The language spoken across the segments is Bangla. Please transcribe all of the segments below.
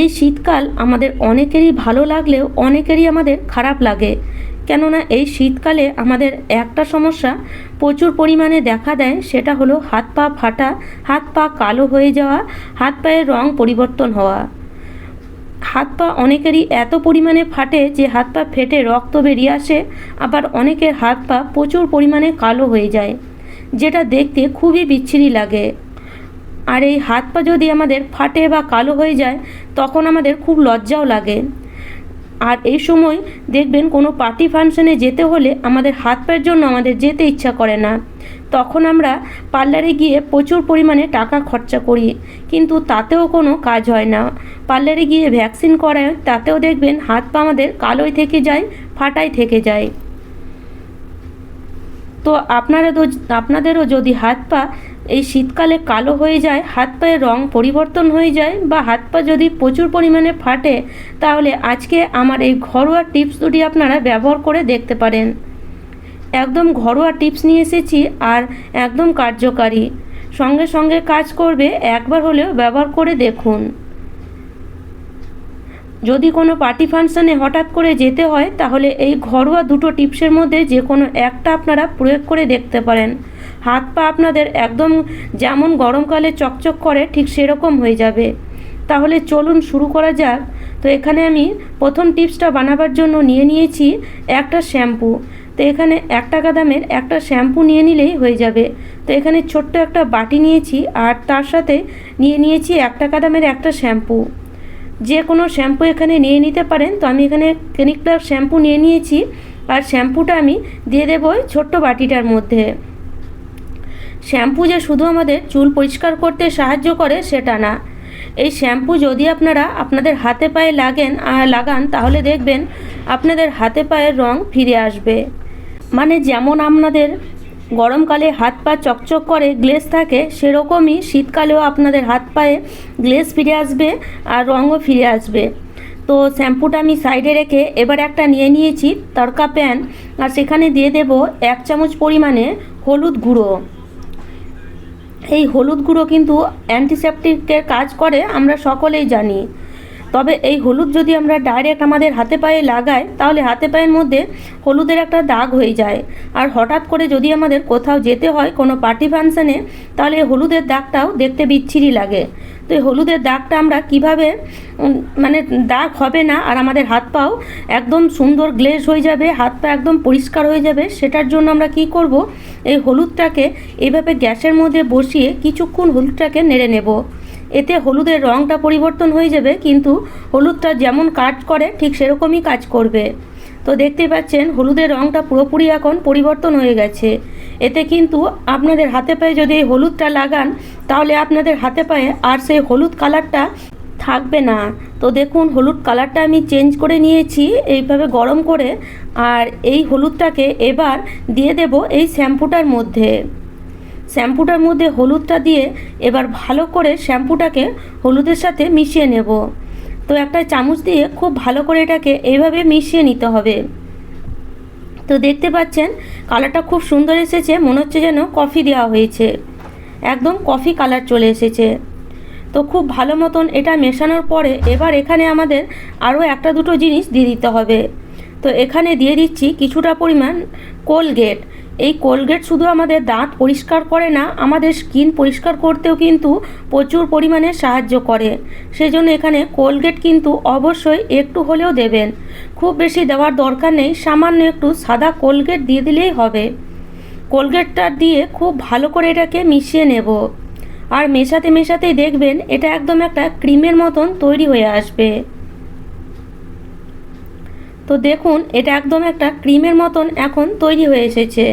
এই শীতকাল আমাদের অনেকেরই ভালো লাগলেও অনেকেরই আমাদের খারাপ লাগে। কেননা এই শীতকালে আমাদের একটা সমস্যা প্রচুর পরিমাণে দেখা দেয়, সেটা হলো হাত পা ফাটা, হাত পা কালো হয়ে যাওয়া, হাত পায়ের রং পরিবর্তন হওয়া। হাত পা অনেকেরই এত পরিমাণে ফাটে যে হাত পা ফেটে রক্ত বেরিয়ে আসে, আবার অনেকের হাত পা প্রচুর পরিমাণে কালো হয়ে যায়, যেটা দেখতে খুবই বিচ্ছিরি লাগে। আর এই হাত পা যদি আমাদের ফাটে বা কালো হয়ে যায়, তখন আমাদের খুব লজ্জাও লাগে। আর এই সময় দেখবেন কোনো পার্টি ফাংশনে যেতে হলে আমাদের হাত পায়ের জন্য আমাদের যেতে ইচ্ছা করে না। তখন আমরা পার্লারে গিয়ে প্রচুর পরিমাণে টাকা খরচা করি, কিন্তু তাতেও কোনো কাজ হয় না। পার্লারে গিয়ে ভ্যাকসিন করায়, তাতেও দেখবেন হাত পা আমাদের কালোই থেকে যায়, ফাটাই থেকে যায়। তো আপনারা আপনাদেরও যদি হাত পা এই শীতকালে কালো হয়ে যায়, হাত পায়ের রং পরিবর্তন হয়ে যায় বা হাত পা যদি প্রচুর পরিমাণে ফাটে, তাহলে আজকে আমার এই ঘরোয়া টিপস দুটি আপনারা ব্যবহার করে দেখতে পারেন। একদম ঘরোয়া টিপস নিয়ে এসেছি আর একদম কার্যকারী। সঙ্গে সঙ্গে কাজ করবে, একবার হলেও ব্যবহার করে দেখুন। যদি কোনো পার্টি ফাংশনে হঠাৎ করে যেতে হয়, তাহলে এই ঘরোয়া দুটো টিপসের মধ্যে যে কোনো একটা আপনারা প্রয়োগ করে দেখতে পারেন। হাত পা আপনাদের একদম যেমন গরমকালে চকচক করে, ঠিক সেরকম হয়ে যাবে। তাহলে চলুন শুরু করা যাক। তো এখানে আমি প্রথম টিপসটা বানাবার জন্য নিয়ে নিয়েছি একটা শ্যাম্পু। তো এখানে এক টাকা দামের একটা শ্যাম্পু নিয়ে নিলেই হয়ে যাবে। তো এখানে ছোট্ট একটা বাটি নিয়েছি আর তার সাথে নিয়ে নিয়েছি এক টাকা দামের একটা শ্যাম্পু। যে কোনো শ্যাম্পু এখানে নিয়ে নিতে পারেন। তো আমি এখানে ক্লিনিক শ্যাম্পু নিয়ে নিয়েছি। আর শ্যাম্পুটা আমি দিয়ে দেবো ওই ছোট্ট বাটিটার মধ্যে। শ্যাম্পু যে শুধু আমাদের চুল পরিষ্কার করতে সাহায্য করে, সেটা না। এই শ্যাম্পু যদি আপনারা আপনাদের হাতে পায়ে লাগেন লাগান, তাহলে দেখবেন আপনাদের হাতে পায়ের রং ফিরে আসবে। মানে যেমন আপনাদের গরমকালে হাত পা চকচক করে, গ্লেজ থাকে, সেরকমই শীতকালেও আপনাদের হাত পায়ে গ্লেজ ফিরে আসবে আর রঙও ফিরে আসবে। তো শ্যাম্পুটা আমি সাইডে রেখে এবার একটা নিয়ে নিয়েছি তড়কা প্যান, আর সেখানে দিয়ে দেব এক চামচ পরিমাণে হলুদ গুঁড়ো। এই হলুদ গুঁড়ো কিন্তু অ্যান্টিসেপটিকের কাজ করে আমরা সকলেই জানি। তবে এই হলুদ যদি আমরা ডাইরেক্ট আমাদের হাতে পায়ে লাগাই, তাহলে হাতে পায়ের মধ্যে হলুদের একটা দাগ হয়ে যায়। আর হঠাৎ করে যদি আমাদের কোথাও যেতে হয় কোনো পার্টি ফাংশানে তাহলে এই হলুদের দাগটাও দেখতে বিচ্ছিরি লাগে। তো এই হলুদের দাগটা আমরা কীভাবে মানে দাগ হবে না, আর আমাদের হাত পাও একদম সুন্দর গ্লেজ হয়ে যাবে, হাত পা একদম পরিষ্কার হয়ে যাবে, সেটার জন্য আমরা কি করব? এই হলুদটাকে এভাবে গ্যাসের মধ্যে বসিয়ে কিছুক্ষণ হলুদটাকে নেড়ে নেব। এতে হলুদের রঙটা পরিবর্তন হয়ে যাবে, কিন্তু হলুদটা যেমন কাজ করে, ঠিক সেরকমই কাজ করবে। তো দেখতেই পাচ্ছেন, হলুদের রঙটা পুরোপুরি এখন পরিবর্তন হয়ে গেছে। এতে কিন্তু আপনাদের হাতে পায়ে যদি এই হলুদটা লাগান, তাহলে আপনাদের হাতে পায়ে আর সেই হলুদ কালারটা থাকবে না। তো দেখুন, হলুদ কালারটা আমি চেঞ্জ করে নিয়েছি, এইভাবে গরম করে, আর এই হলুদটাকে এবার দিয়ে দেব এই শ্যাম্পুটার মধ্যে। শ্যাম্পুটার মধ্যে হলুদটা দিয়ে এবার ভালো করে শ্যাম্পুটাকে হলুদের সাথে মিশিয়ে নেব। তো একটা চামচ দিয়ে খুব ভালো করে এটাকে এইভাবে মিশিয়ে নিতে হবে। তো দেখতে পাচ্ছেন, কালারটা খুব সুন্দর এসেছে, মনে হচ্ছে যেন কফি দেওয়া হয়েছে। একদম কফি কালার চলে এসেছে। তো খুব ভালো মতন এটা মেশানোর পরে এবার এখানে আমাদের আরও একটা দুটো জিনিস দিয়ে দিতে হবে। তো এখানে দিয়ে দিচ্ছি কিছুটা পরিমাণ কোলগেট। এই কোলগেট শুধু আমাদের দাঁত পরিষ্কার করে না, আমাদের স্কিন পরিষ্কার করতেও কিন্তু প্রচুর পরিমাণে সাহায্য করে। সেই জন্য এখানে কোলগেট কিন্তু অবশ্যই একটু হলেও দেবেন। খুব বেশি দেওয়ার দরকার নেই, সামান্য একটু সাদা কোলগেট দিয়ে দিলেই হবে। কোলগেটটা দিয়ে খুব ভালো করে এটাকে মিশিয়ে নেব। আর মেশাতে মেশাতেই দেখবেন এটা একদম একটা ক্রিমের মতন তৈরি হয়ে আসবে। তো দেখুন এটা একদম একটা ক্রিমের মতন এখন তৈরি হয়ে এসেছে।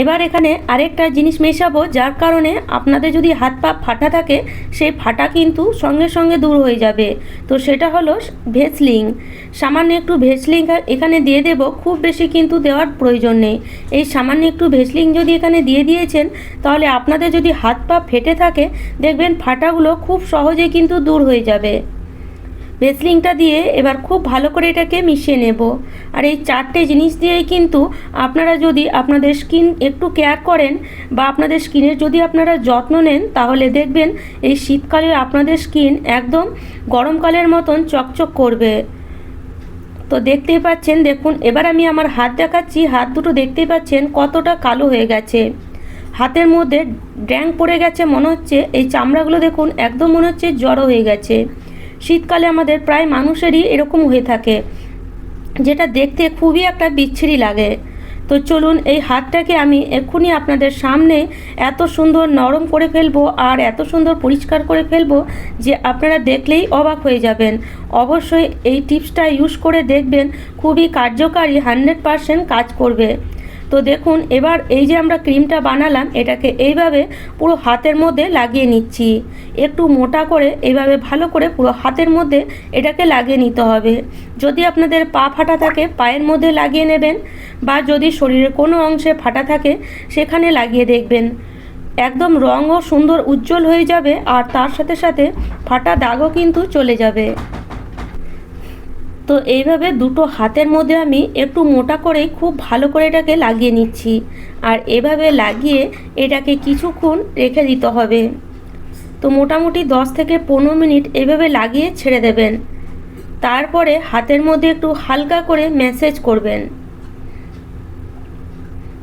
এবার এখানে আরেকটা জিনিস মেশাবো, যার কারণে আপনাদের যদি হাত পা ফাটা থাকে, সেই ফাটা কিন্তু সঙ্গে সঙ্গে দূর হয়ে যাবে। তো সেটা হলো ভেসলিং। সামান্য একটু ভেসলিং এখানে দিয়ে দেব, খুব বেশি কিন্তু দেওয়ার প্রয়োজন নেই। এই সামান্য একটু ভেসলিং যদি এখানে দিয়ে দিয়েছেন, তাহলে আপনাদের যদি হাত পা ফেটে থাকে, দেখবেন ফাটাগুলো খুব সহজেই কিন্তু দূর হয়ে যাবে। ভেসলিংটা দিয়ে এবার খুব ভালো করে এটাকে মিশিয়ে নেব। আর এই চারটে জিনিস দিয়েই কিন্তু আপনারা যদি আপনাদের স্কিন একটু কেয়ার করেন বা আপনাদের স্কিনের যদি আপনারা যত্ন নেন, তাহলে দেখবেন এই শীতকালে আপনাদের স্কিন একদম গরমকালের মতন চকচক করবে। তো দেখতেই পাচ্ছেন, দেখুন, এবার আমি আমার হাত দেখাচ্ছি। হাত দুটো দেখতেই পাচ্ছেন কতটা কালো হয়ে গেছে। হাতের মধ্যে ড্যাং পড়ে গেছে, মনে হচ্ছে। এই চামড়াগুলো দেখুন, একদম মনে হচ্ছে জড়ো হয়ে গেছে। শীতকালে আমাদের প্রায় মানুষেরই এরকম হয়ে থাকে, যেটা দেখতে খুবই একটা বিচ্ছিরি লাগে। তো চলুন এই হাতটাকে আমি এক্ষুনি আপনাদের সামনে এত সুন্দর নরম করে ফেলব আর এত সুন্দর পরিষ্কার করে ফেলব যে আপনারা দেখলেই অবাক হয়ে যাবেন। অবশ্যই এই টিপসটা ইউজ করে দেখবেন, খুবই কার্যকারী, হান্ড্রেড পারসেন্ট কাজ করবে। তো দেখুন, এবার এই যে আমরা ক্রিমটা বানালাম, এটাকে এইভাবে পুরো হাতের মধ্যে লাগিয়ে নিচ্ছি। একটু মোটা করে এইভাবে ভালো করে পুরো হাতের মধ্যে এটাকে লাগিয়ে নিতে হবে। যদি আপনাদের পা ফাটা থাকে, পায়ের মধ্যে লাগিয়ে নেবেন বা যদি শরীরের কোনো অংশে ফাটা থাকে, সেখানে লাগিয়ে দেখবেন। একদম রঙও সুন্দর উজ্জ্বল হয়ে যাবে আর তার সাথে সাথে ফাটা দাগও কিন্তু চলে যাবে। তো এইভাবে দুটো হাতের মধ্যে আমি একটু মোটা করে খুব ভালো করে এটাকে লাগিয়ে নিচ্ছি। আর এভাবে লাগিয়ে এটাকে কিছুক্ষণ রেখে দিতে হবে। তো মোটামুটি 10 থেকে পনেরো মিনিট এভাবে লাগিয়ে ছেড়ে দেবেন। তারপরে হাতের মধ্যে একটু হালকা করে ম্যাসেজ করবেন।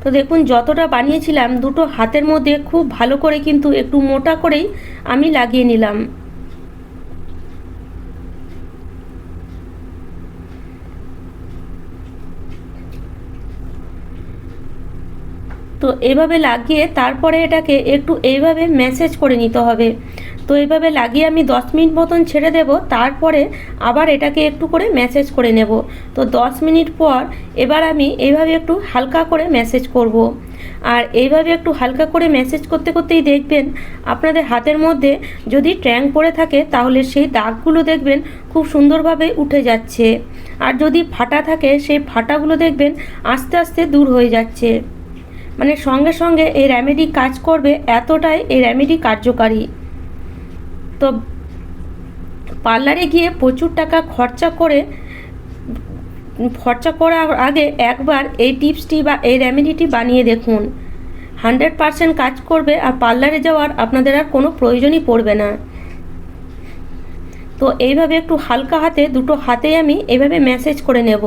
তো দেখুন, যতটা বানিয়েছিলাম, দুটো হাতের মধ্যে খুব ভালো করে কিন্তু একটু মোটা করেই আমি লাগিয়ে নিলাম। তো এভাবে লাগিয়ে তারপরে এটাকে একটু এইভাবে ম্যাসেজ করে নিতে হবে। তো এইভাবে লাগিয়ে আমি 10 মিনিট মতন ছেড়ে দেব, তারপরে আবার এটাকে একটু করে ম্যাসেজ করে নেব। তো 10 মিনিট পর এবার আমি এইভাবে একটু হালকা করে ম্যাসেজ করব। আর এইভাবে একটু হালকা করে ম্যাসেজ করতে করতেই দেখবেন আপনাদের হাতের মধ্যে যদি ট্র্যাং পড়ে থাকে, তাহলে সেই দাগগুলো দেখবেন খুব সুন্দরভাবে উঠে যাচ্ছে। আর যদি ফাটা থাকে, সেই ফাটাগুলো দেখবেন আস্তে আস্তে দূর হয়ে যাচ্ছে। মানে সঙ্গে সঙ্গে এই রেমেডি কাজ করবে এতটাই এই রেমেডি কার্যকারী। তো পার্লারে গিয়ে প্রচুর টাকা খরচা করে, খরচা করার আগে একবার এই টিপসটি বা এই রেমেডিটি বানিয়ে দেখুন। হান্ড্রেড পারসেন্ট কাজ করবে আর পার্লারে যাওয়ার আপনাদের আর কোনো প্রয়োজনই পড়বে না। তো এইভাবে একটু হালকা হাতে, দুটো হাতেই আমি এইভাবে ম্যাসেজ করে নেব।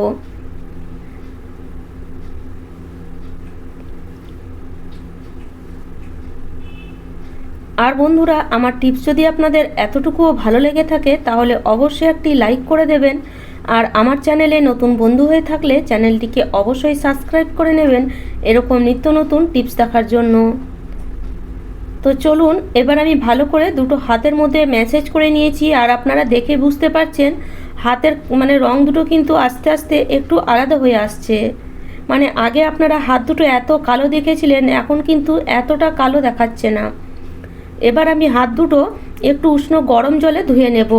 আর বন্ধুরা, আমার টিপস যদি আপনাদের এতটুকুও ভালো লেগে থাকে, তাহলে অবশ্যই একটি লাইক করে দেবেন। আর আমার চ্যানেলে নতুন বন্ধু হয়ে থাকলে চ্যানেলটিকে অবশ্যই সাবস্ক্রাইব করে নেবেন, এরকম নিত্য নতুন টিপস দেখার জন্য। তো চলুন, এবার আমি ভালো করে দুটো হাতের মধ্যে ম্যাসেজ করে নিয়েছি, আর আপনারা দেখে বুঝতে পারছেন, হাতের মানে রং দুটো কিন্তু আস্তে আস্তে একটু আলাদা হয়ে আসছে। মানে আগে আপনারা হাত দুটো এত কালো দেখেছিলেন, এখন কিন্তু এতটা কালো দেখাচ্ছে না। এবার আমি হাত দুটো একটু উষ্ণ গরম জলে ধুয়ে নেব।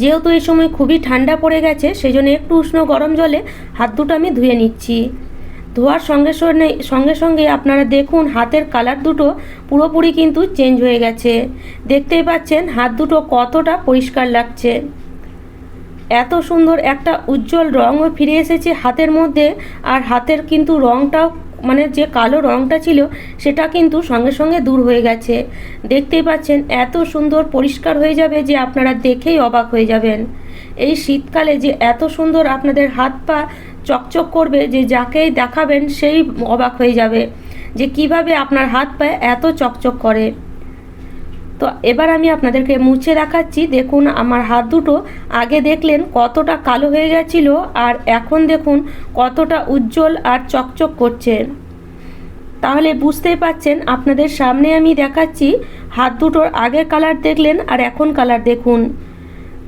যেহেতু এই সময় খুবই ঠান্ডা পড়ে গেছে সেই জন্য একটু উষ্ণ গরম জলে হাত দুটো আমি ধুয়ে নিচ্ছি। ধোয়ার সঙ্গে সঙ্গে সঙ্গে সঙ্গে আপনারা দেখুন হাতের কালার দুটো পুরোপুরি কিন্তু চেঞ্জ হয়ে গেছে। দেখতেই পাচ্ছেন হাত দুটো কতটা পরিষ্কার লাগছে। এত সুন্দর একটা উজ্জ্বল রঙও ফিরে এসেছে হাতের মধ্যে, আর হাতের কিন্তু রঙটাও মানে যে কালো রঙটা ছিল, সেটা কিন্তু সঙ্গে সঙ্গে দূর হয়ে গেছে। দেখতেই পাচ্ছেন, এত সুন্দর পরিষ্কার হয়ে যাবে যে আপনারা দেখেই অবাক হয়ে যাবেন। এই শীতকালে যে এত সুন্দর আপনাদের হাত পা চকচক করবে, যে যাকেই দেখাবেন সেই অবাক হয়ে যাবে। যে কীভাবে আপনার হাত পায়ে এত চকচক করে। তো এবার আমি আপনাদেরকে মুছে দেখাচ্ছি দেখুন, আমার হাত দুটো আগে দেখলেন কতটা কালো হয়ে গেছিল আর এখন দেখুন কতটা উজ্জ্বল আর চকচক করছে। তাহলে বুঝতেই পাচ্ছেন, আপনাদের সামনে আমি দেখাচ্ছি, হাত দুটোর আগের কালার দেখলেন আর এখন কালার দেখুন।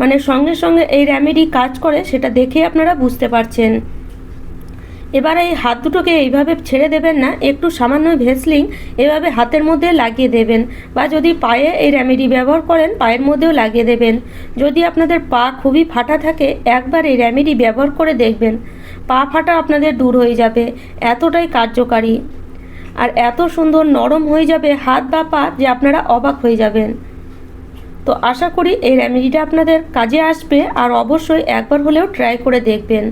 মানে সঙ্গে সঙ্গে এই রেমেডি কাজ করে, সেটা দেখে আপনারা বুঝতে পারছেন। এবার এই হাত দুটোকে এইভাবে ছেড়ে দেবেন না, একটু সামান্য ভেসলিং এভাবে হাতের মধ্যে লাগিয়ে দেবেন বা যদি পায়ে এই রেমেডি ব্যবহার করেন, পায়ের মধ্যেও লাগিয়ে দেবেন। যদি আপনাদের পা খুবই ফাটা থাকে, একবার এই রেমেডি ব্যবহার করে দেখবেন। পা ফাটা আপনাদের দূর হয়ে যাবে, এতটাই কার্যকারী। আর এত সুন্দর নরম হয়ে যাবে হাত বা পা যে আপনারা অবাক হয়ে যাবেন। তো আশা করি এই রেমেডিটা আপনাদের কাজে আসবে আর অবশ্যই একবার হলেও ট্রাই করে দেখবেন।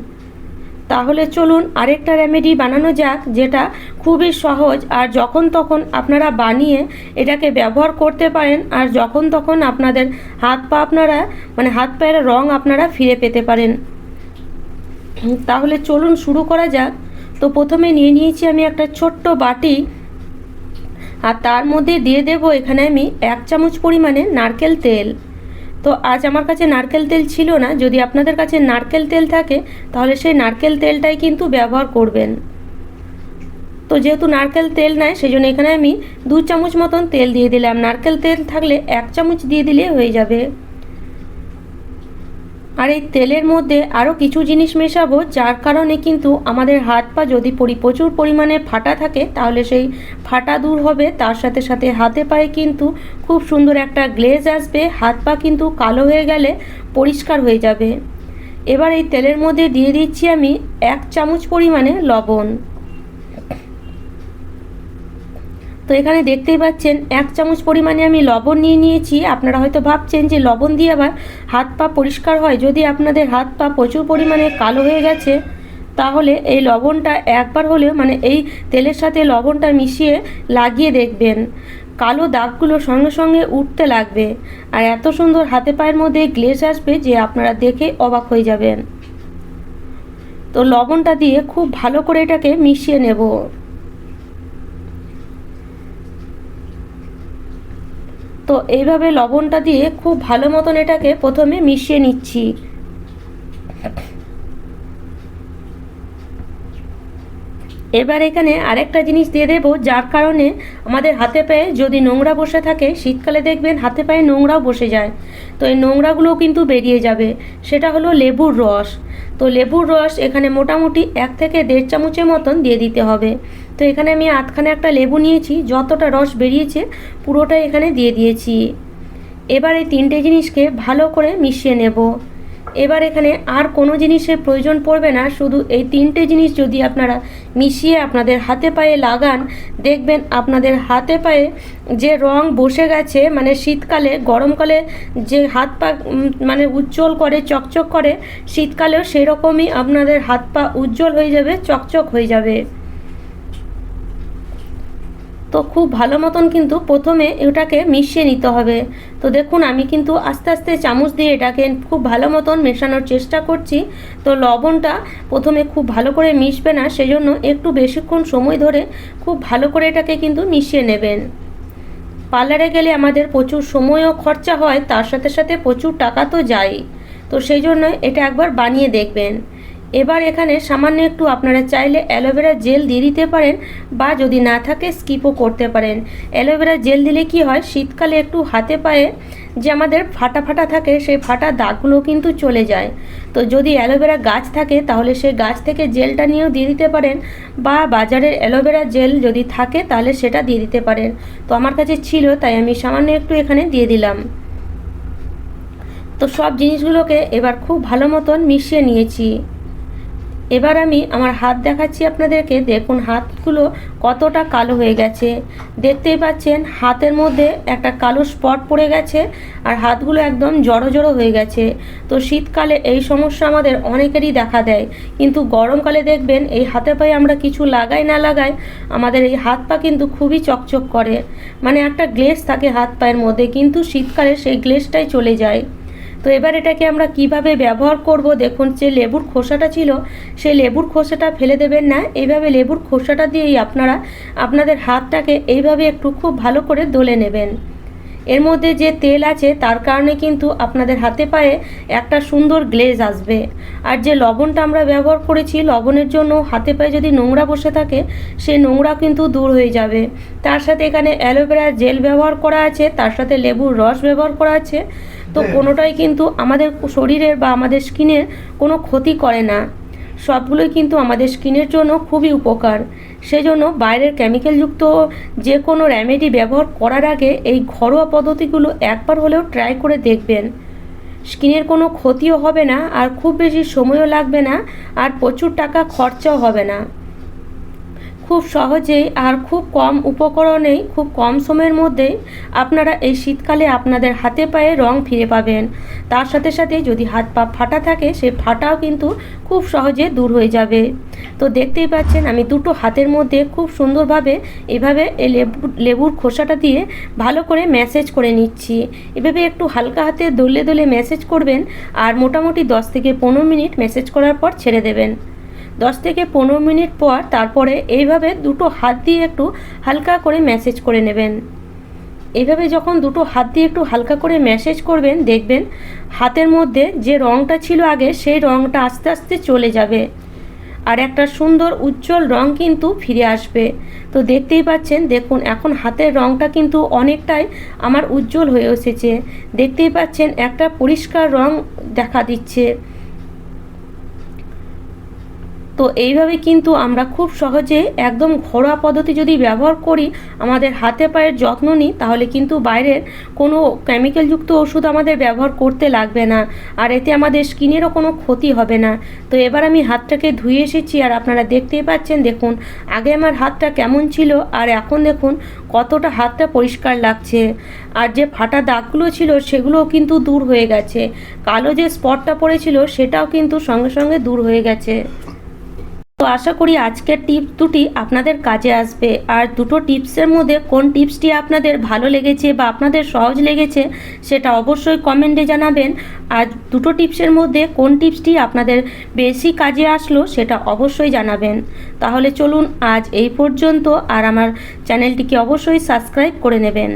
তাহলে চলুন আরেকটা রেমেডি বানানো যাক, যেটা খুবই সহজ। আর যখন তখন আপনারা বানিয়ে এটাকে ব্যবহার করতে পারেন, আর যখন তখন আপনাদের হাত পা আপনারা মানে হাত পায়ের রং আপনারা ফিরে পেতে পারেন। তাহলে চলুন শুরু করা যাক। তো প্রথমে নিয়ে নিয়েছি আমি একটা ছোট্ট বাটি। আর তার মধ্যে দিয়ে দেব এখানে আমি এক চামচ পরিমাণে নারকেল তেল। তো আজ আমার কাছে নারকেল তেল ছিল না। যদি আপনাদের কাছে নারকেল তেল থাকে, তাহলে সেই নারকেল তেলটাই কিন্তু ব্যবহার করবেন। তো যেহেতু নারকেল তেল নাই সেই জন্য এখানে আমি দু চামচ মতন তেল দিয়ে দিলাম। নারকেল তেল থাকলে এক চামচ দিয়ে দিলে হয়ে যাবে। আর এই তেলের মধ্যে আরও কিছু জিনিস মেশাবো, যার কারণে কিন্তু আমাদের হাত পা যদি পরি, প্রচুর পরিমাণে ফাটা থাকে, তাহলে সেই ফাটা দূর হবে। তার সাথে সাথে হাতে পায়ে কিন্তু খুব সুন্দর একটা গ্লেজ আসবে। হাত পা কিন্তু কালো হয়ে গেলে পরিষ্কার হয়ে যাবে। এবার এই তেলের মধ্যে দিয়ে দিচ্ছি আমি এক চামচ পরিমাণে লবণ। তো এখানে দেখতেই পাচ্ছেন, এক চামচ পরিমাণে আমি লবণ নিয়ে নিয়েছি। আপনারা হয়তো ভাবছেন যে লবণ দিয়ে আবার হাত পা পরিষ্কার হয়। যদি আপনাদের হাত পা প্রচুর পরিমাণে কালো হয়ে গেছে, তাহলে এই লবণটা একবার হলেও মানে এই তেলের সাথে লবণটা মিশিয়ে লাগিয়ে দেখবেন। কালো দাগগুলো সঙ্গে সঙ্গে উঠতে লাগবে। আর এত সুন্দর হাতে পায়ের মধ্যে গ্লেজ আসবে যে আপনারা দেখে অবাক হয়ে যাবেন। তো লবণটা দিয়ে খুব ভালো করে এটাকে মিশিয়ে নেব। তো এইভাবে লবণটা দিয়ে খুব ভালো মতন এটাকে প্রথমে মিশিয়ে নিচ্ছি। এবার এখানে আরেকটা জিনিস দিয়ে দেবো, যার কারণে আমাদের হাতে পায়ে যদি নোংরা বসে থাকে, শীতকালে দেখবেন হাতে পায়ে নোংরাও বসে যায়। তো এই নোংরাগুলোও কিন্তু বেরিয়ে যাবে। সেটা হলো লেবুর রস। তো লেবুর রস এখানে মোটামুটি এক থেকে দেড় চামচের মতন দিয়ে দিতে হবে। তো এখানে আমি আধখানে একটা লেবু নিয়েছি, যতটা রস বেরিয়েছে পুরোটাই এখানে দিয়ে দিয়েছি। এবার এই তিনটে জিনিসকে ভালো করে মিশিয়ে নেব। এবার এখানে আর কোনো জিনিসের প্রয়োজন পড়বে না, শুধু এই তিনটে জিনিস যদি আপনারা মিশিয়ে আপনাদের হাতে পায়ে লাগান, দেখবেন আপনাদের হাতে পায়ে যে রং বসে গেছে মানে শীতকালে, গরমকালে যে হাত পা মানে উজ্জ্বল করে, চকচক করে, শীতকালেও সেরকমই আপনাদের হাত পা উজ্জ্বল হয়ে যাবে, চকচক হয়ে যাবে। তো খুব ভালো মতন কিন্তু প্রথমে এটাকে মিশিয়ে নিতে হবে। তো দেখুন, আমি কিন্তু আস্তে আস্তে চামচ দিয়ে এটাকে খুব ভালো মতন মেশানোর চেষ্টা করছি। তো লবণটা প্রথমে খুব ভালো করে মিশবে না, সেজন্য একটু বেশিক্ষণ সময় ধরে খুব ভালো করে এটাকে কিন্তু মিশিয়ে নেবেন। পার্লারে গেলে আমাদের প্রচুর সময়ও খরচা হয়, তার সাথে সাথে প্রচুর টাকা তো যায় তো সেই জন্য এটা একবার বানিয়ে দেখবেন। এবার এখানে সামান্য একটু আপনারা চাইলে অ্যালোভেরা জেল দিয়ে দিতে পারেন বা যদি না থাকে স্কিপও করতে পারেন। অ্যালোভেরা জেল দিলে কি হয়? শীতকালে একটু হাতে পায়ে যে আমাদের ফাটা ফাটা থাকে, সেই ফাটা দাগগুলো কিন্তু চলে যায়। তো যদি অ্যালোভেরা গাছ থাকে, তাহলে সেই গাছ থেকে জেলটা নিয়েও দিয়ে দিতে পারেন বা বাজারের অ্যালোভেরা জেল যদি থাকে, তাহলে সেটা দিয়ে দিতে পারেন। তো আমার কাছে ছিল, তাই আমি সামান্য একটু এখানে দিয়ে দিলাম। তো সব জিনিসগুলোকে এবার খুব ভালো মতন মিশিয়ে নিয়েছি। এবার আমি আমার হাত দেখাচ্ছি আপনাদেরকে, দেখুন হাতগুলো কতটা কালো হয়ে গেছে। দেখতেই পাচ্ছেন, হাতের মধ্যে একটা কালো স্পট পড়ে গেছে আর হাতগুলো একদম জড়ো জড়ো হয়ে গেছে। তো শীতকালে এই সমস্যা আমাদের অনেকেরই দেখা দেয়, কিন্তু গরমকালে দেখবেন এই হাতে পায়ে আমরা কিছু লাগাই না লাগাই আমাদের এই হাত পা কিন্তু খুবই চকচক করে। মানে একটা গ্লেস থাকে হাত পায়ের মধ্যে, কিন্তু শীতকালে সেই গ্লেসটাই চলে যায়। তো এবার এটাকে আমরা কীভাবে ব্যবহার করব? দেখুন, যে লেবুর খোসাটা ছিল, সেই লেবুর খোসাটা ফেলে দেবেন না। এইভাবে লেবুর খোসাটা দিয়েই আপনারা আপনাদের হাতটাকে এইভাবে একটু খুব ভালো করে দলে নেবেন। এর মধ্যে যে তেল আছে, তার কারণে কিন্তু আপনাদের হাতে পায়ে একটা সুন্দর গ্লেজ আসবে। আর যে লবণটা আমরা ব্যবহার করেছি, লবণের জন্য হাতে পায়ে যদি নোংরা বসে থাকে সে নোংরা কিন্তু দূর হয়ে যাবে। তার সাথে এখানে অ্যালোভেরা জেল ব্যবহার করা আছে, তার সাথে লেবুর রস ব্যবহার করা আছে। তো কোনোটাই কিন্তু আমাদের শরীরের বা আমাদের স্কিনের কোনো ক্ষতি করে না। সবগুলোই কিন্তু আমাদের স্কিনের জন্য খুবই উপকার। সেই জন্য বাইরের কেমিক্যালযুক্ত যে কোনো রেমেডি ব্যবহার করার আগে এই ঘরোয়া পদ্ধতিগুলো একবার হলেও ট্রাই করে দেখবেন। স্কিনের কোনো ক্ষতিও হবে না আর খুব বেশি সময়ও লাগবে না আর প্রচুর টাকা খরচাও হবে না। খুব সহজেই আর খুব কম উপকরণেই, খুব কম সময়ের মধ্যেই আপনারা এই শীতকালে আপনাদের হাতে পায়ে রং ফিরে পাবেন। তার সাথে সাথে যদি হাত পা ফাটা থাকে, সে ফাটাও কিন্তু খুব সহজে দূর হয়ে যাবে। তো দেখতেই পাচ্ছেন, আমি দুটো হাতের মধ্যে খুব সুন্দরভাবে এভাবে এই লেবু, লেবুর খোসাটা দিয়ে ভালো করে ম্যাসেজ করে নিচ্ছি। এভাবে একটু হালকা হাতে দলে দলে ম্যাসেজ করবেন আর মোটামুটি দশ থেকে পনেরো মিনিট ম্যাসেজ করার পর ছেড়ে দেবেন। দশ থেকে পনেরো মিনিট পর তারপরে এইভাবে দুটো হাত দিয়ে একটু হালকা করে ম্যাসেজ করে নেবেন। এইভাবে যখন দুটো হাত দিয়ে একটু হালকা করে ম্যাসেজ করবেন, দেখবেন হাতের মধ্যে যে রঙটা ছিল আগে, সেই রঙটা আস্তে আস্তে চলে যাবে। আর একটা সুন্দর উজ্জ্বল রং কিন্তু ফিরে আসবে। তো দেখতেই পাচ্ছেন, দেখুন, এখন হাতের রংটা কিন্তু অনেকটাই আমার উজ্জ্বল হয়ে এসেছে। দেখতেই পাচ্ছেন, একটা পরিষ্কার রং দেখা দিচ্ছে। তো এইভাবে কিন্তু আমরা খুব সহজে একদম ঘরোয়া পদ্ধতি যদি ব্যবহার করি, আমাদের হাতে পায়ের যত্ন নিই, তাহলে কিন্তু বাইরের কোনো কেমিক্যালযুক্ত ওষুধ আমাদের ব্যবহার করতে লাগবে না। আর এতে আমাদের স্কিনেরও কোনো ক্ষতি হবে না। তো এবার আমি হাতটাকে ধুয়ে এসেছি, আর আপনারা দেখতেই পাচ্ছেন, দেখুন, আগে আমার হাতটা কেমন ছিল, আর এখন দেখুন কতটা হাতটা পরিষ্কার লাগছে। আর যে ফাটা দাগগুলো ছিল, সেগুলোও কিন্তু দূর হয়ে গেছে। কালো যে স্পটটা পড়েছিল, সেটাও কিন্তু সঙ্গে সঙ্গে দূর হয়ে গেছে। তো আশা করি আজকের টিপস দুটি আপনাদের কাজে আসবে। আর দুটো টিপসের মধ্যে কোন টিপসটি আপনাদের ভালো লেগেছে বা আপনাদের সহজ লেগেছে সেটা অবশ্যই কমেন্টে জানাবেন। আর দুটো টিপসের মধ্যে কোন টিপসটি আপনাদের বেশি কাজে আসলো সেটা অবশ্যই জানাবেন। তাহলে চলুন আজ এই পর্যন্ত, আর আমার চ্যানেলটিকে অবশ্যই সাবস্ক্রাইব করে নেবেন।